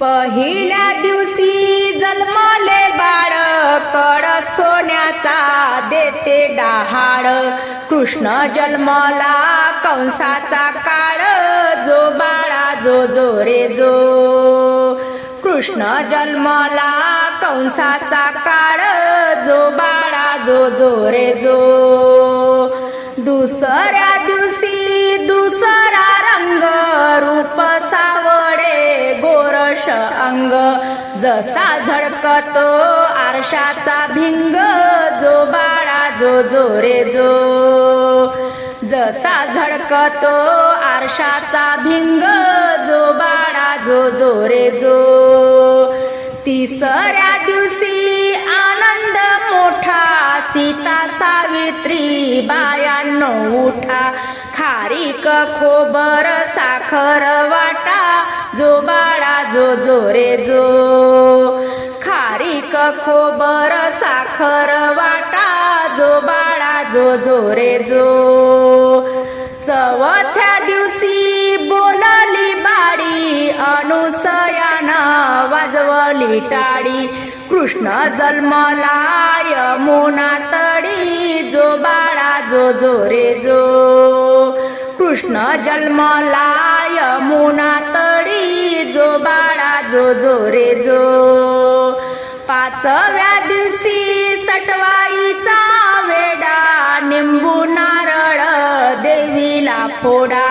पहिल्या दिवशी जन्मले बाळ कड सोन्याचा देते डहाळ. कृष्ण जन्मला कंसाचा काळ जो बाळा जो जो रे जो. कृष्ण जन्मला कंसाचा काळ जो बाळा जो जो रे जो. दुसऱ्या दिवशी दुसरा गोरश अंग जसा झडकतो आरशाचा भिंग जो बाळा जो जो रे जो. जसा झडकतो आरशाचा भिंग जो बाळा जो जो रे जो. तिसऱ्या दिवशी आनंद मोठा सीता सावित्री बायांनो उठा. खारीक खोबर साखर वाटा जो बाळा जो जो रे जो. खारीक खोबर साखर वाटा जो बाळा जो जो रे जो. चौथ्या दिवशी बोलली बाडी अनुसयानं वाजवली टाळी. कृष्ण जन्मला यमुना तडी जो बाळा जो जो रे जो. कृष्ण जन्मला यमुना तडी बाळा जो जो रे जो. पाचव्या दिवशी सटवाईचा वेडा निंबू नारळ देवीला फोडा.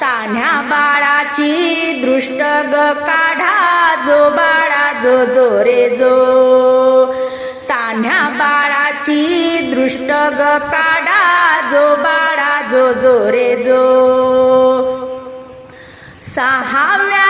तान्ह्या बाळाची दृष्ट ग काढा जो बाळा जो जो रे जो. तान्ह्या बाळाची दृष्ट ग काढा जो बाळा जो जो रे जो. सहाव्या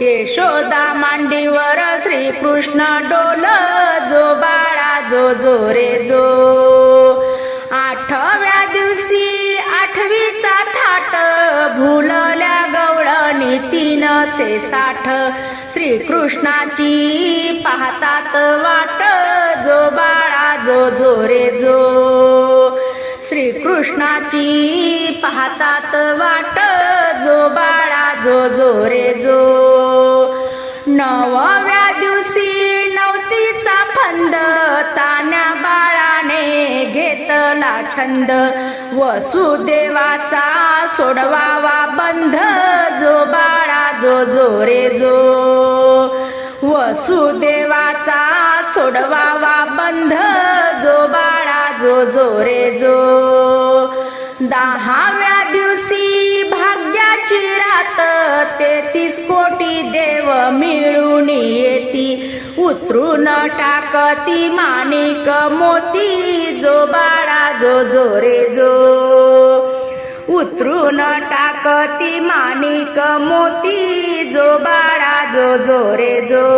यशोदा मांडीवर श्रीकृष्ण डोल जो बाळा जो जो रे जो. आठव्या दिवशी आठवीचा थाट भुलल्या गवळणी तीन से साठ. श्रीकृष्णाची पाहतात वाट जो बाळा जो जो रे जो. श्रीकृष्णाची पाहतात वाट जो बाळा जो जो रे जो. नवव्या दिवशी नवतीचा फंद तान्या बाळाने घेतला छंद. वसुदेवाचा सोडवावा बंध जो बाळा जो जो रे जो. वसुदेवाचा सोडवावा बंध जो बाळा जो जो रे जो. दहाव्या दिवशी भाग्याची रात तेतीस कोटी देव मिळून येती. उतरून टाकती माणिक मोती जो बाळा जो जो रे जो. उतरून टाकती माणिक मोती जो बाळा जो जो रे जो.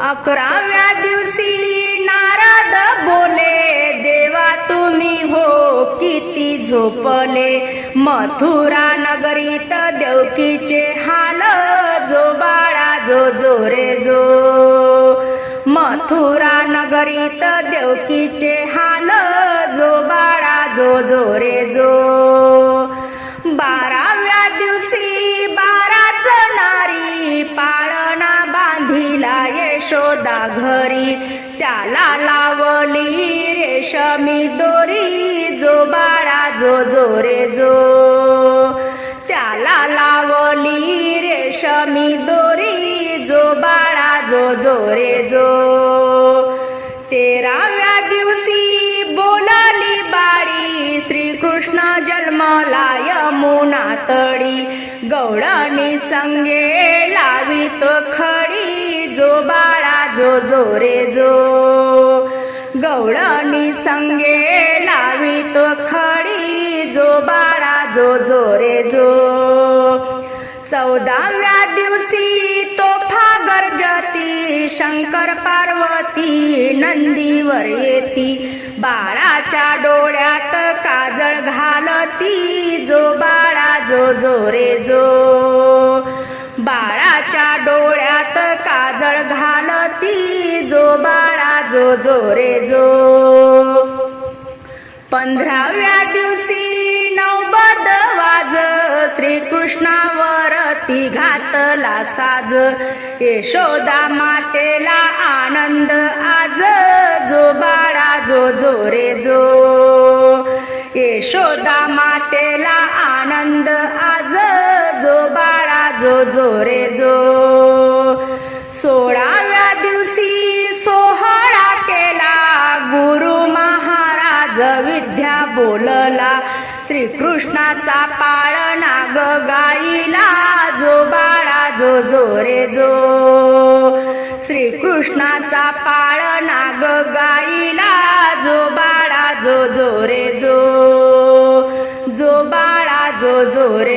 अकराव्या किती झोपले? मथुरा नगरीत देवकीचे हाल जो बाळा जो जो रे जो. मथुरा नगरीत देवकीचे हाल यशोदा घरी त्याला लावली रेशमी दोरी जो बाळा जो जो रे जो. त्याला लावली रेशमी दोरी जो बाळा जो जो रे जो. तेराव्या दिवशी बोलाली बाळी श्रीकृष्ण जन्मला यमुना तळी गौडणी संगे लावित खडी जो बाळा जो जो रे जो. गौडणी संगे खडी जो जो रे जो. चौदाव्या दिवशी तोफा जती. शंकर पार्वती नंदीवर येती. बाळाच्या डोळ्यात काजळ घालती. जो बाळा जो जो रे जो. बाळाच्या डोळ्यात काजळ घालती जो बाळा जो जो रे जो. पंधराव्या दिवशी नौबद वाज श्रीकृष्णावरती घातला साज. यशोदा मातेला आनंद आज जो बाळा जो जो रे जो. यशोदा मातेला आनंद आज जो बाळा जो जो श्रीकृष्णाचा पाळणा ग गाईला जो बाळा जो जो रे जो. श्रीकृष्णाचा पाळणा ग गाईला जो बाळा जो जो रे जो. जो बाळा जो जो रे